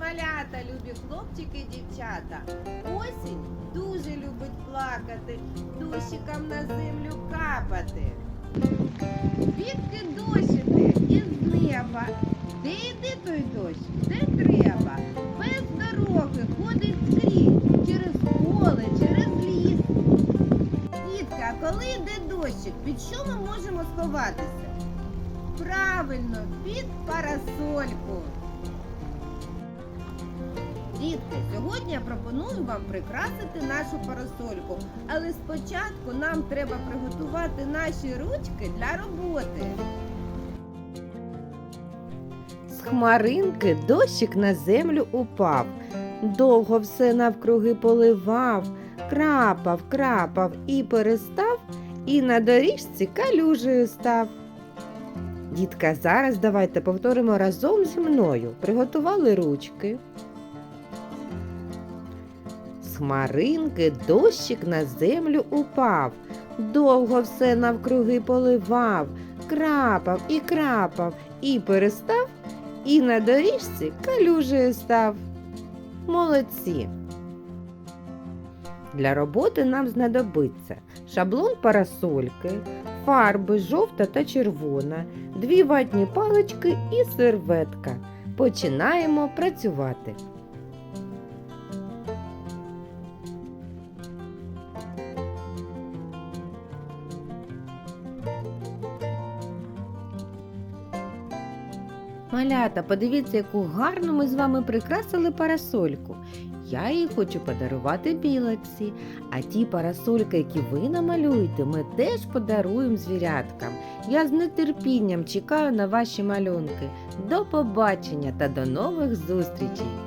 малята, любі хлопчики дівчата. Осінь дуже любить плакати, дощикам на землю капати. Звідки дощити із неба? Де йде той дощ? Де треба? Без дороги ходить скрізь, через поле, через ліс. Дітка, коли йде дощик, під що ми можемо сховатися? Правильно, під парасольку. Дітки, сьогодні я пропоную вам прикрасити нашу парасольку, але спочатку нам треба приготувати наші ручки для роботи. З хмаринки дощик на землю упав, довго все навкруги поливав, крапав, крапав і перестав, і на доріжці калюжею став. Дітка, зараз давайте повторимо разом зі мною. Приготували ручки. Хмаринки дощик на землю упав, довго все навкруги поливав, крапав і крапав, і перестав, і на доріжці калюжею став. Молодці! Для роботи нам знадобиться шаблон парасольки, фарби жовта та червона, дві ватні палички і серветка. Починаємо працювати. Малята, подивіться, яку гарну ми з вами прикрасили парасольку. Я її хочу подарувати білочці, а ті парасольки, які ви намалюєте, ми теж подаруємо звіряткам. Я з нетерпінням чекаю на ваші малюнки. До побачення та до нових зустрічей!